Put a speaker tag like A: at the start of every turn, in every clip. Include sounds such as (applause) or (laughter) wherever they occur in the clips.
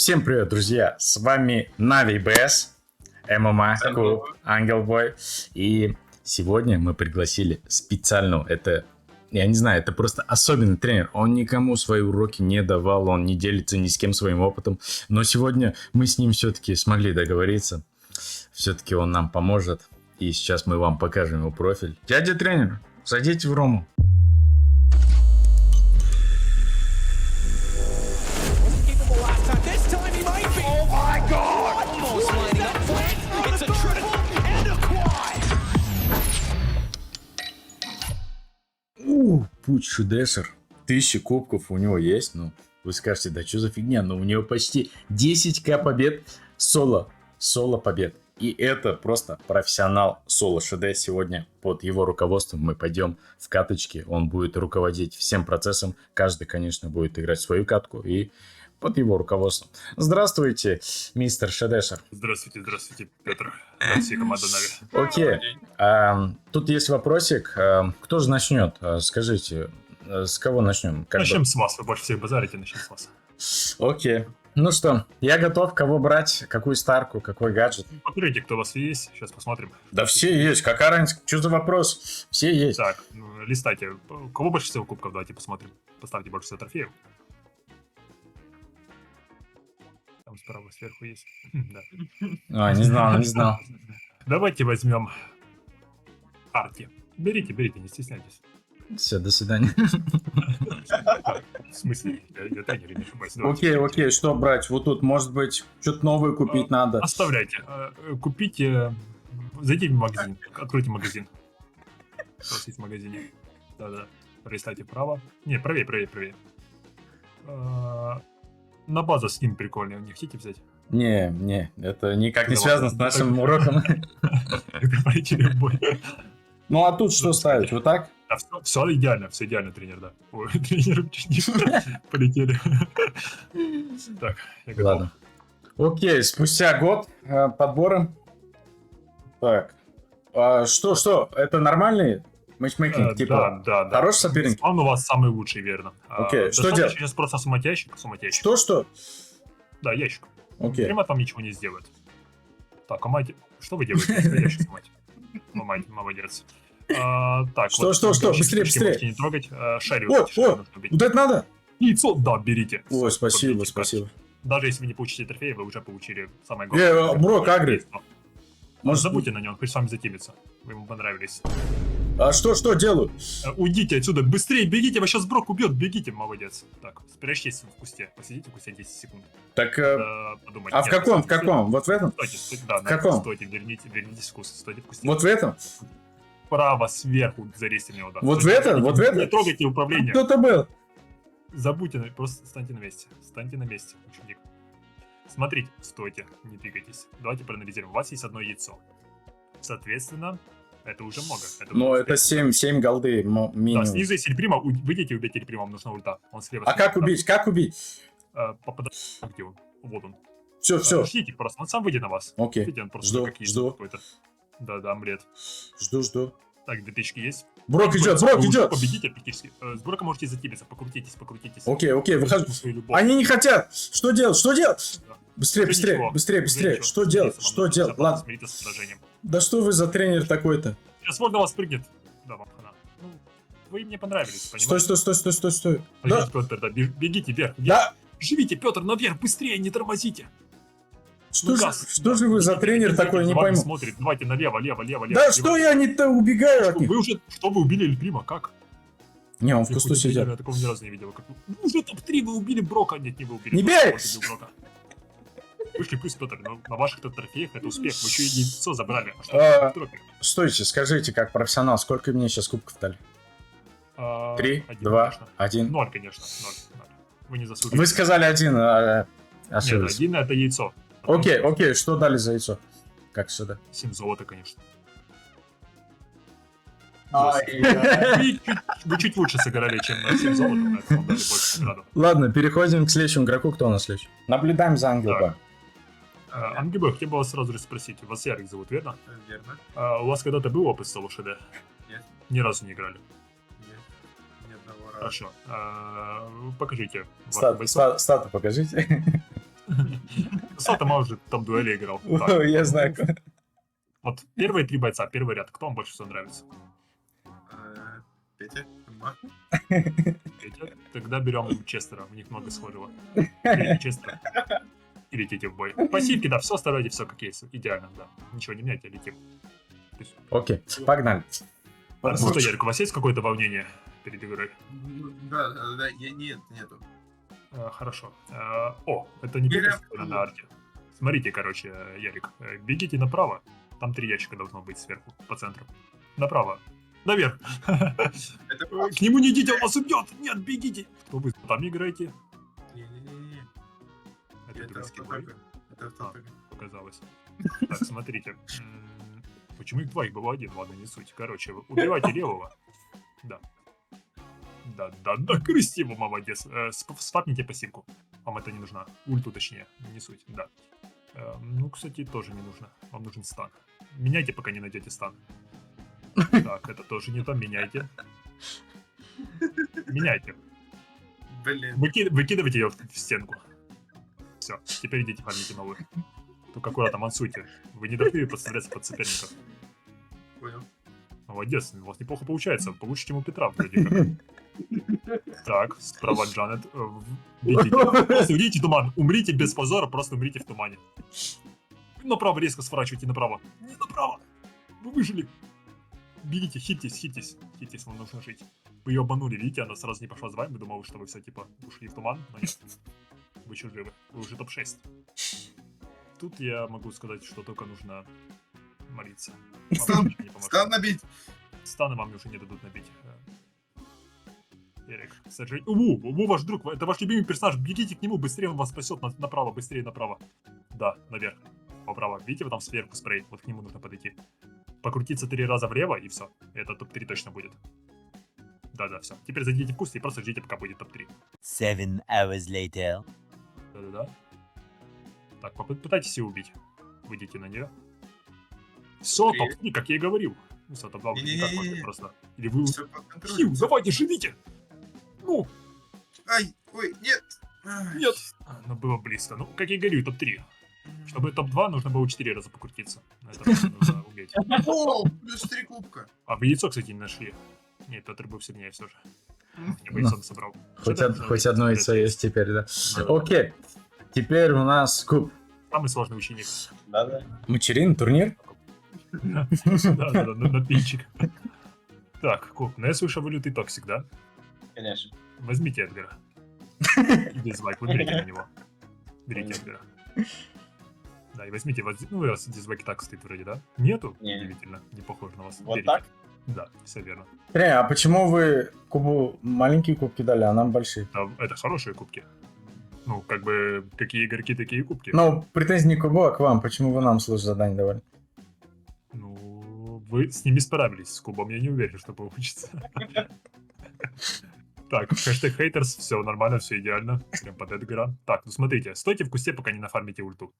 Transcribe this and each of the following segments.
A: Всем привет, друзья! С вами Нави БС, ММА, Клуб, Ангел Бой. И сегодня мы пригласили специального, это, я не знаю, это просто особенный тренер. Он никому свои уроки не давал, он не делится ни с кем своим опытом. Но сегодня мы с ним все-таки смогли договориться. Все-таки он нам поможет. И сейчас мы вам покажем его профиль. Дядя тренер, зайдите в Рому. У, путь чудесер. Тысяча кубков у него есть, ну, вы скажете, да что за фигня, но у него почти 10к побед соло, соло побед. И это просто профессионал соло ШД. Сегодня под его руководством мы пойдем в каточки. Он будет руководить всем процессом. Каждый, конечно, будет играть свою катку и под его руководством. Здравствуйте, мистер Шедешер.
B: Здравствуйте, здравствуйте, Петр. Здравствуйте, команда Нави.
A: Окей. Тут есть вопросик. Кто же начнет? А, Скажите, э, с кого начнем? Как бы-
B: Начнем с вас, вы больше всех базарите, начнем с вас.
A: Окей. Ну что, я готов. Кого брать? Какую старку? Какой гаджет?
B: Посмотрите, кто у вас есть, сейчас посмотрим.
A: Да все есть. Какая разница? Что за вопрос? Все есть.
B: Так, ну, листайте. У кого больше всего кубков, давайте посмотрим. Поставьте больше всего трофеев. Там справа сверху есть. (laughs) Да.
A: А, не знал, не знал. (laughs)
B: Давайте возьмем арки. Берите, берите, не стесняйтесь.
A: Все, до свидания.
B: В смысле, я, я тренер, не ошибаюсь.
A: Окей, окей, что брать? Вот тут, может быть, что-то новое купить надо.
B: Оставляйте. Э, э, Купите, зайдите в магазин, откройте магазин. Есть в магазине. Да-да. Пролистайте вправо. Не, правее, правее, правее. На базу с ним прикольный, не хотите взять?
A: Не, не, это никак не связано с нашим уроком. (laughs) Ну а тут что ставить? Вот так?
B: все, идеально, все идеально, тренер, да. Ой, (laughs) тренер (laughs) полетели. Так, я готов.
A: Ладно. Окей, спустя год э, подбора. Так. А что, что? Это нормальный матчмейкинг?
B: Э,
A: Типа,
B: да, да, да.
A: хороший соперник?
B: Он у вас самый лучший, верно. А,
A: Окей, что
B: достаточно
A: делать?
B: Сейчас просто суммать ящик, суммать ящик.
A: Что, что?
B: Да, ящик.
A: Окей.
B: Примат вам ничего не сделает. Так, а мать... Что вы делаете? ящик сломать? (laughs) Ну, мать, молодец. А, так,
A: Что,
B: вот,
A: что, что? Быстрее, быстрее.
B: не трогать. А, шарик.
A: О, о. Вот это надо?
B: Яйцо, да, берите.
A: Ой, спасибо, спасибо.
B: Даже если вы не получите трофей, вы уже получили самое главное.
A: Э, Брок, Агри.
B: Может, забудьте на нем, хоть с вами затимиться. Вы ему понравились.
A: А что, что делаю?
B: Э, Уйдите отсюда, быстрее, бегите, вас сейчас Брок убьет, бегите, молодец. Так, спрячьтесь в кусте, посидите в кусте 10 секунд.
A: Так, э,
B: Э, подумайте.
A: а в
B: Нет,
A: каком, в каком? Вот в этом?
B: Стойте, стойте, да,
A: В каком?
B: Стойте, верните, вернитесь в куст, стойте в кусте.
A: Вот в этом?
B: Право, сверху, зарезьте мне удар.
A: Вот в
B: Стойте,
A: это?
B: не-
A: Вот в это?
B: Не трогайте управление.
A: Кто-то был.
B: Забудьте, просто станьте на месте. Станьте на месте, ученик. Смотрите, стойте, не двигайтесь. Давайте проанализируем. У вас есть одно яйцо. Соответственно, это уже много. Это уже
A: это
B: успех.
A: 7, 7 голды мо-
B: Да,
A: минимум.
B: снизу есть Эльприма, выйдите и убейте Эльприма, вам нужна ульта. Он слева.
A: А как убить? Как убить?
B: Э, Попадает. Где он? Вот он.
A: Все,
B: Э,
A: все.
B: Ждите просто, он сам выйдет на вас.
A: Окей.
B: Видите, он просто
A: Жду,
B: как
A: жду.
B: какой-то. Да-да, амулет.
A: Жду, жду.
B: Так, две тычки есть.
A: Брок идет, Брок идет.
B: Победите практически. Э, С Броком можете затимиться, покрутитесь, покрутитесь.
A: Окей, окей, выхожу. Они не хотят. Что делать? Что делать?
B: Да.
A: Быстрее, быстрее, быстрее, быстрее.
B: ничего.
A: Что делать? Что делать?
B: нужно
A: Ладно.
B: Смириться с поражением.
A: Да что вы за тренер такой-то?
B: Сейчас можно вас прыгнет. Да, вам хана. Ну, вы мне понравились,
A: Стой,
B: понимаете?
A: стой, стой, стой, стой, стой. Да,
B: Пойдите, Петр, да, бе- бегите вверх.
A: да.
B: Живите, Петр, наверх, быстрее, не тормозите.
A: Что
B: Ну,
A: же,
B: газ.
A: что же вы за тренер такой, не пойму.
B: смотрит. Давайте налево, лево, лево, лево.
A: Да
B: лево.
A: что я не-то убегаю от них?
B: Вы уже, что вы убили Эльприма, как?
A: Не, он в
B: Я
A: кусту сидит.
B: такого ни разу не видел. Как... вы- Ну, уже топ-3 вы убили Брока. Нет, не вы убили.
A: Не бей!
B: Вышли плюс, Петр, но на ваших то трофеях это успех. Вы еще и яйцо забрали. А что
A: А.
B: в тропе?
A: Стойте, скажите, как профессионал, сколько мне сейчас кубков дали?
B: А,
A: Три, два,
B: конечно.
A: один.
B: Ноль, конечно. Ноль. Вы не заслужили.
A: Вы сказали один, а,
B: Нет,
A: ошиблись.
B: один это яйцо.
A: Окей, окей, что дали за яйцо? Как сюда?
B: 7 золота, конечно. Вы чуть, лучше сыграли, чем на 7 золота.
A: Ладно, переходим к следующему игроку. Кто у нас следующий? Наблюдаем за Ангелом.
B: А, Ангибо, хотел бы вас сразу же спросить. Вас Ярик зовут, верно?
C: Верно.
B: А, у вас когда-то был опыт с ЛШД?
C: Нет.
B: Ни разу не играли.
C: Нет. Ни одного раза.
B: Хорошо. А, покажите. ваш
A: Стат-
B: бойцов.
A: ста- Статы покажите. (laughs)
B: Сатома уже там дуэли играл. (laughs)
A: О, Я знаю.
B: Вот первые три бойца, первый ряд, кто вам больше всего нравится?
C: Э, Петя.
B: Петя? Тогда берем Честера, у них много схожего. (laughs) Честера. И летите в бой. Пассивки, да, все оставляйте, все как есть. Идеально, да. Ничего не меняйте, летим. Есть-
A: Окей, погнали.
B: Ну что, Ярик, у вас есть какое-то волнение перед игрой?
C: Да, да, да, я нет, нету.
B: Э, Хорошо. Э, О, это не
C: Игра
B: на арте. Смотрите, короче, Ярик, э, бегите направо. Там три ящика должно быть сверху, по центру. Направо. Наверх. К нему не идите, он вас убьет! Нет, бегите! Кто вы там играете? Это турецкий бой.
C: Это автотага.
B: показалось. Так, смотрите. (laughs) Почему их два? Их было один, ладно, не суть. Короче, убивайте левого. Да. Да, да, да, крестиво, молодец. Э, Спапните пассивку. Вам это не нужно. Ульту точнее, не суть, да. Э, Ну, кстати, тоже не нужно. Вам нужен стан. Меняйте, пока не найдете стан. Так, это тоже не то, меняйте. Меняйте.
C: Блин.
B: Выки- Выкидывайте ее в стенку. Все, теперь идите фармите новую. Только аккуратно мансуйте. Вы не должны подставляться под соперников.
C: Понял.
B: Молодец, у вас неплохо получается. Получше, чем у Петра вроде как. (laughs) Так, справа Джанет. э, Бегите. Просто уйдите туман. Умрите без позора, просто умрите в тумане. Направо резко сворачивайте, направо. Не направо. Вы выжили. Бегите, хитесь, хитесь. Хитесь, вам нужно жить. Вы ее обманули, видите, она сразу не пошла с вами, думала, что вы все, типа, ушли в туман, но нет. Вы еще живы. Вы уже топ-6. Тут я могу сказать, что только нужно молиться. Вам
C: Стан. Стан набить.
B: Станы вам уже не дадут набить. Эрик, к сожалению... У, у, ваш друг, это ваш любимый персонаж, бегите к нему, быстрее он вас спасет, на- направо, быстрее направо. Да, наверх, поправо. Видите, вот там сверху спрей, вот к нему нужно подойти. Покрутиться три раза влево, и все. Это топ-3 точно будет. Да-да, все. Теперь зайдите в куст и просто ждите, пока будет топ-3.
D: Seven hours later.
B: Да-да-да. Так, попытайтесь ее убить. Выйдите на нее. Все,
C: Привет.
B: топ-3, как я и говорил. Ну, топ-2 уже никак можно просто. Или вы... Хил, давайте, живите! Ну,
C: Ай, ой, нет.
B: Нет. Ну, было близко. Ну, как я и говорю, топ-3. Чтобы топ-2, нужно было 4 раза покрутиться. На это (laughs) нужно уметь.
C: О, плюс три кубка.
B: А вы яйцо, кстати, не нашли. Нет, Петр был сильнее все же. Я собрал.
A: Хоть, од-
B: это?
A: хоть одно яйцо есть теперь, да.
B: Да.
A: Окей. Теперь у нас куб.
B: Самый сложный ученик.
A: Мачерин, турнир?
B: Да-да-да, на на пинчик. Так, Куб, ну я слышал, вы лютый токсик, да?
E: Конечно.
B: Возьмите Эдгара. (laughs) Дизлайк, выберите на него. Берите Эдгара. Да, и возьмите, воз- ну, у вас дизлайк так стоит вроде, да? Нету?
E: Не.
B: Удивительно, не похож на вас.
E: Вот
B: Берите.
E: так?
B: Да, все верно.
A: Э, а почему вы кубу маленькие кубки дали, а нам большие?
B: А Это хорошие кубки. Ну, как бы, какие игроки, такие кубки.
A: Ну, претензий не к кубу, а к вам. Почему вы нам сложное задание давали?
B: Ну, вы с ними справились, с кубом, я не уверен, что получится. Так, хэштег хейтерс, все нормально, все идеально. Прям под Эдгара. Так, ну смотрите, стойте в кусте, пока не нафармите ульту.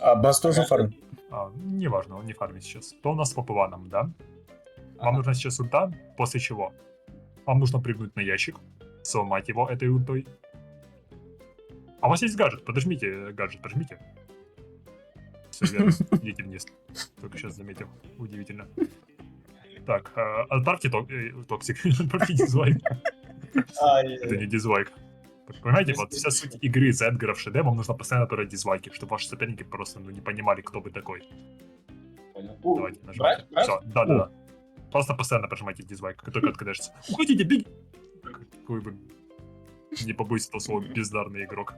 A: А бас тоже фарм?
B: А, неважно, он не фармит сейчас. То у нас по планам, да? Вам
E: Ага.
B: нужна сейчас ульта, после чего вам нужно прыгнуть на ящик, сломать его этой ультой. А у вас есть гаджет, подожмите э, гаджет, подожмите. Все верно, идите вниз. Только сейчас заметил, удивительно. Так, э, отправьте э, токсик, (laughs) отправьте дизлайк. Это не дизлайк. Понимаете, вот вся суть игры за Эдгара в ШД, вам нужно постоянно отправлять дизлайки, чтобы ваши соперники просто ну, не понимали, кто вы такой. Давайте
E: брать?
B: Все, да, да, да. Просто постоянно прожимайте дизлайк, как только откажешься. (laughs) Уходите, беги! Какой вы, не побоюсь этого слова, бездарный игрок.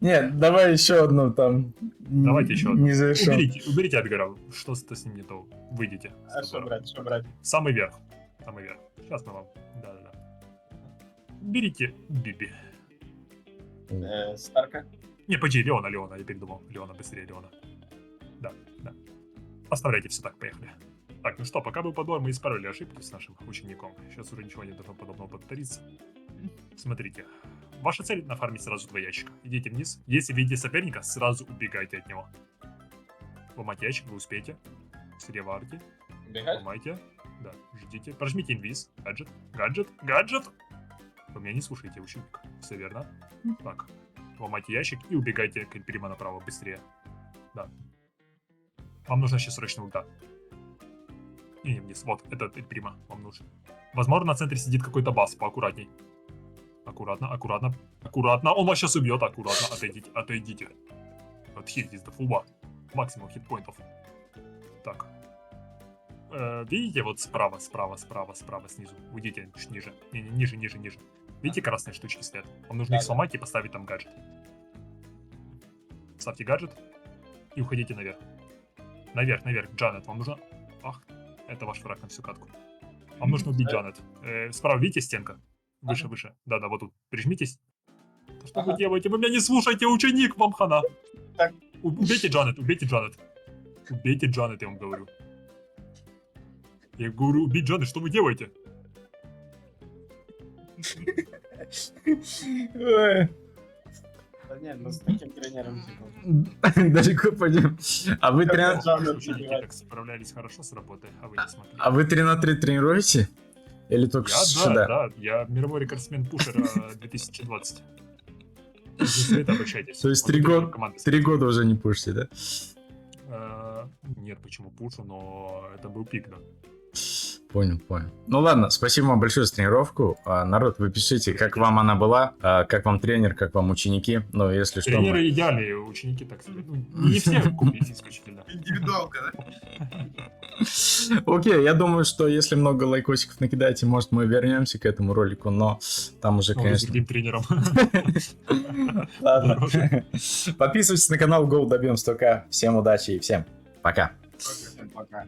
A: Нет, давай еще одну там.
B: Давайте еще одну.
A: Не завершен.
B: Уберите, уберите Эдгара, что-то с ним не то. Выйдите.
E: А что брать, что брать?
B: Самый верх. Самый верх. Сейчас мы вам. Да, да, да. Берите Биби.
E: Э, Старка?
B: Не, погоди, Леона, Леона, я передумал. Леона, быстрее Леона. Да, да. Оставляйте все так, поехали. Так, ну что, пока был подбор, мы исправили ошибки с нашим учеником. Сейчас уже ничего не должно подобного повториться. Смотрите. Ваша цель нафармить сразу два ящика. Идите вниз. Если видите соперника, сразу убегайте от него. Ломать ящик, вы успеете. Слева арки.
E: Убегать?
B: Ломайте. Да, ждите. Прожмите инвиз. Гаджет. Гаджет. Гаджет. Вы меня не слушаете, ученик. Все верно. Так. ломайте ящик и убегайте к Эльприма направо быстрее. Да. Вам нужно сейчас срочно ульта. Не, вниз. Вот, этот Эльприма вам нужен. Возможно, на центре сидит какой-то бас, поаккуратней. Аккуратно, аккуратно, аккуратно. Он вас сейчас убьет, аккуратно. Отойдите, отойдите. Отхилитесь до фулба. Максимум хитпоинтов. Так. Э, видите, вот справа, справа, справа, справа, снизу. Уйдите чуть ниже. Не, не, ниже, ниже, ниже. Видите, красные штучки стоят? Вам нужно их
E: Да-да.
B: сломать и поставить там гаджет. Ставьте гаджет и уходите наверх. Наверх, наверх. Джанет, вам нужно... Ах, это ваш враг на всю катку. Вам нужно убить Джанет. Э, справа, видите, стенка? Выше,
E: Ага.
B: выше. Да-да, вот тут. Прижмитесь. Что
E: Ага.
B: вы делаете? Вы меня не слушаете, ученик, вам хана.
E: Так.
B: Убейте Джанет, убейте Джанет. Убейте Джанет, я вам говорю. Я говорю, убить Джанет, что вы делаете?
A: Ой,
E: Да нет, ну с таким тренером типа. (laughs)
A: Далеко пойдем. А вы 3 на...
E: Джанет
B: Ученики
E: убивать.
B: так справлялись хорошо с работой, а вы не смогли.
A: А вы 3 на 3 тренируете? Или только
B: Я,
A: сюда?
B: да, да, я мировой рекордсмен пушера 2020. (laughs) Если вы это обращайтесь. (laughs)
A: То есть три года- Три года уже не пушите, да?
B: Э, Нет, почему пушу, но это был пик, да.
A: Понял, понял. Ну ладно, спасибо вам большое за тренировку. А, народ, вы пишите, как вам она была, а, как вам тренер, как вам ученики. Ну, если что... мы-
B: Тренеры идеальные, ученики так себе. Ну, не все купить исключительно.
C: Индивидуалка, да? (laughs)
A: Окей, я думаю, что если много лайкосиков накидаете, может, мы вернемся к этому ролику, но там уже,
B: Ну, с
A: конечно...
B: тренером. (laughs)
A: Ладно. (laughs) Подписывайтесь на канал Go добьем 100к. Всем удачи и всем пока.
E: Всем пока.